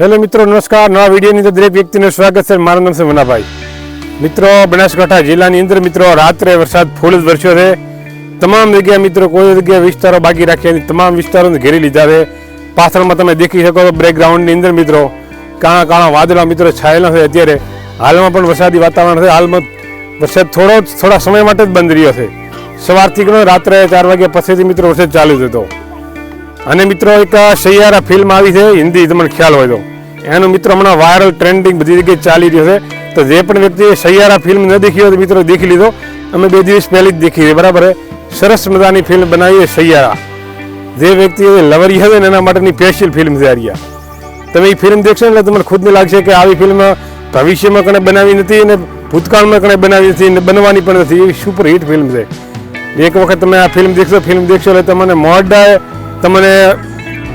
Hello મિત્રો, નમસ્કાર. નવા વિડીયોની અંદર દરેક વ્યક્તિનું સ્વાગત છે. મારું નામ છે મનાભાઈ. મિત્રો, બનાસકાંઠા જિલ્લાની અંદર મિત્રો રાત્રે વરસાદ ફૂલ જ વરસ્યો છે. તમામ જગ્યાએ મિત્રો કોઈ જગ્યાએ વિસ્તારો બાકી રાખ્યા નહીં તમામ વિસ્તારોને ઘેરી લીધા છે. પાછળમાં તમે દેખી શકો છો બ્રેકગ્રાઉન્ડની અંદર મિત્રો, કાણા કાણા વાદળા મિત્રો છાયેલા છે. અત્યારે હાલમાં પણ વરસાદી વાતાવરણ છે. હાલમાં વરસાદ થોડો થોડા સમય માટે જ બંધ રહ્યો છે. સવારથી ગણો રાત્રે ચાર વાગ્યા પછીથી મિત્રો વરસાદ ચાલુ જ હતો. અને મિત્રો એક સૈયારા ફિલ્મ આવી છે, હિન્દી તમને ખ્યાલ હોય તો. એનું મિત્રો હમણાં વાયરલ ટ્રેન્ડિંગ બધી જગ્યાએ ચાલી રહ્યો છે. તો જે પણ વ્યક્તિએ સૈયારા ફિલ્મ ન દેખી હોય તો મિત્રો દેખી લીધો. અમે બે દિવસ પહેલી જ દેખી છે, બરાબર સરસ મજાની ફિલ્મ બનાવી સૈયારા જે વ્યક્તિ લવરી હશે ને એના માટેની સ્પેશિયલ ફિલ્મ છે તમે એ ફિલ્મ દેખશો એટલે તમને ખુદને લાગશે કે આવી ફિલ્મ ભવિષ્યમાં કણે બનાવી નથી અને ભૂતકાળમાં કણે બનાવી નથી અને બનવાની પણ નથી. એવી સુપર હિટ ફિલ્મ છે. એક વખત તમે આ ફિલ્મ દેખશો ફિલ્મ દેખશો એટલે તમને મોઢા તમને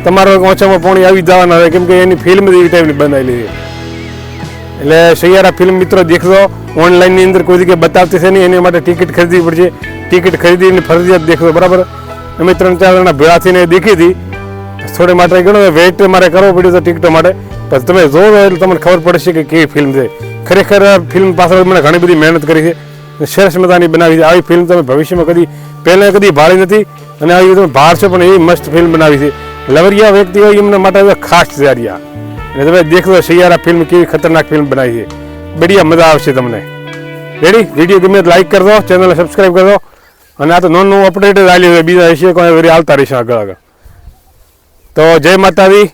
તમારો ઓછામાં પાણી આવી જવાના હોય, કેમ કે એની ફિલ્મ એવી ટાઈપની બનાવેલી છે. એટલે સૈયારા ફિલ્મ મિત્રો દેખજો ઓનલાઈનની અંદર કોઈ જગ્યાએ બતાવતી છે નહીં, એની માટે ટિકિટ ખરીદવી પડશે. ટિકિટ ખરીદીને ફરજિયાત દેખજો, બરાબર? અમે ત્રણ ચાર જણા ભેળા થઈને દેખી હતી. થોડી માટે ગણો વેઇટ મારે કરવો પડ્યો હતો ટિકિટો માટે. પછી તમે જોવો એટલે તમને ખબર પડશે કે કેવી ફિલ્મ છે. ખરેખર ફિલ્મ પાછળ મને ઘણી બધી મહેનત કરી છે. સરસ મજાની બનાવી છે. આવી ફિલ્મ તમે ભવિષ્યમાં કદી, પહેલાં કદી ભાળી નથી. અને આવી તમે ભાળશો પણ એવી મસ્ત ફિલ્મ બનાવી છે. લવરિયા વ્યક્તિ હોય એમના માટે ખાસ છે આર્યા અને તમે દેખો સૈયારા ફિલ્મ કેવી ખતરનાક ફિલ્મ બનાવી છે. બઢિયા મજા આવશે તમને. રેડી વીડિયો ગમે લાઈક કરજો ચેનલને સબસ્ક્રાઈબ કરજો. અને આ તો નોન નવું અપડેટ જ આવેલી છે. બીજા વિશે કોઈ આવતા રહીશું આગળ આગળ. તો જય માતાજી.